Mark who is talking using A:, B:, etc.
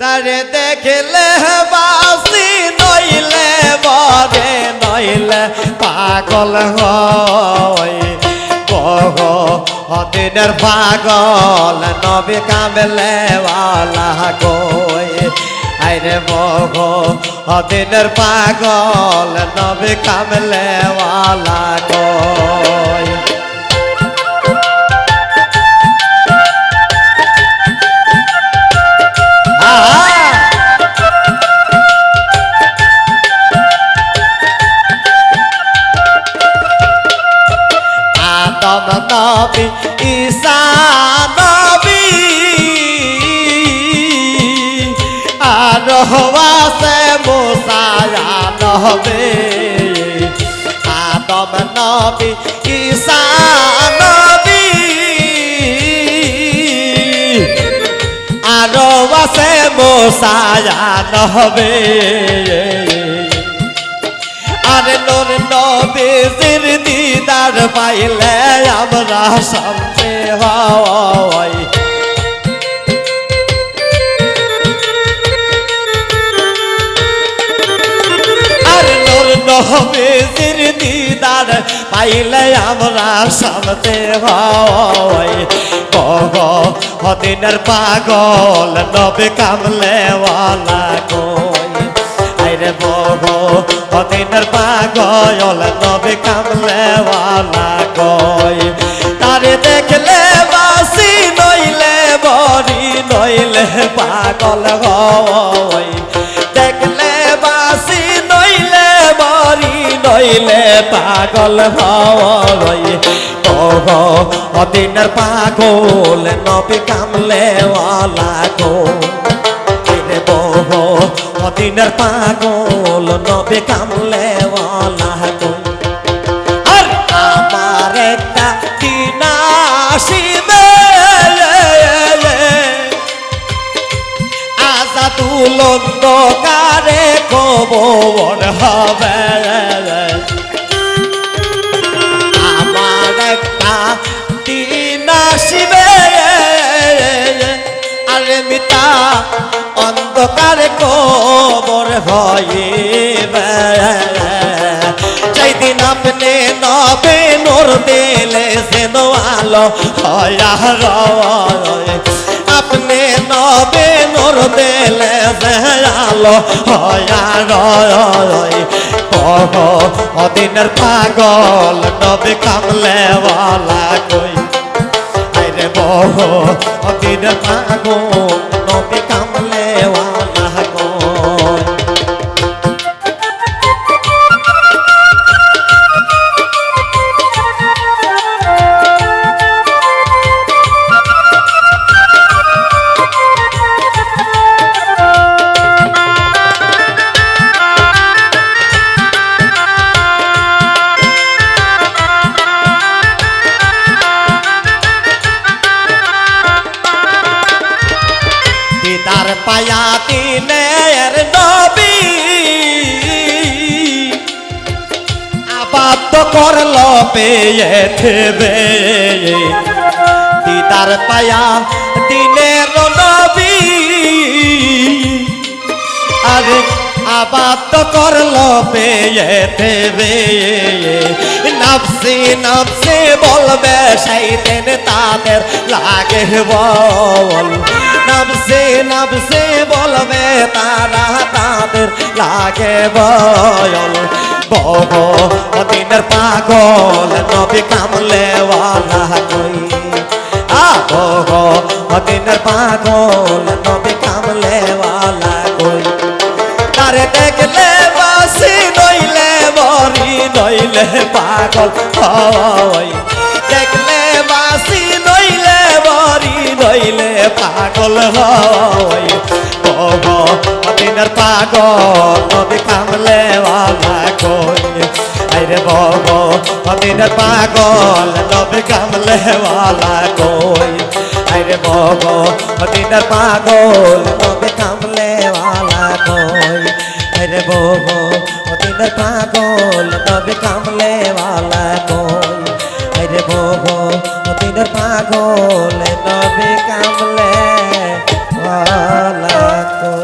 A: তারে দেখলে বাসি নইলে, বরে নইলে পাগল হয়। পাগল, নবী কামলে ওয়ালা গই আইরে বহ হদিনের পাগল, নবী কামলে গই নবী, ঈসা নবী। আর হওয়াছে মোসায়া নবী। আদম নবী, ঈসা আর আছে মোসায়া নবী। আর নোর দিদার পাইলে সামনে হওয়াই আর নোর নবীজির দিদার পাইলে আমরা সামনে হওয়াই গগ হদিনের পাগল নবে কামলে ওয়ালা কই? আইরে বগ হদিনের পাগল নবে কামলে ওয়ালা পাগল হয় দেখলে বাসি নইলে বরি নইলে পাগল হয় কহ অদিনের পাগল, নবী কামলে ওয়ালা গো। রে বহ, অদিনের পাগল, নবী কামলে তুলন্দ কারে খবর হবে। আমার একটা দিন আসিবে। আরে মিতা অন্ধকারে কবর হইবে। যেদিন আপনি নবে নোর দিলে সেন আলো হয়। আপনি নবে নোর দেলে আলো হয় অদিনের পাগল নবে কামলে ওয়ালা কই আরে বহ অদিনের পাগল নবে দিদার পায়া দিনের নবী। আবাদ করল পেয়ে থেবে। দিদার পায়া দিনের নবী। আরে আবাদ করল পেয়ে দেবে নফসি নফসি বলবে, সেই দিন তাদের লাগে বল। নফসি নফসি বলবে তারা তাদের লাগে বল বহ দিনের পাগল নবী কামলে ওয়ালা কই আবহ দিনের পাগল নবী কামলে ওয়ালা কই তারে দেখলে বাসি নইলে বরি নইলে পাগল হয় দেখলে বাসি নইলে বরি নইলে পাগল হয়। দিনের পাগল নদী কামলে কই আইরে বব দিনের পাগল নবী কামলে কই আইরে বব দিনের পাগল মদিনার পাগল নবে কামলে ভালাকো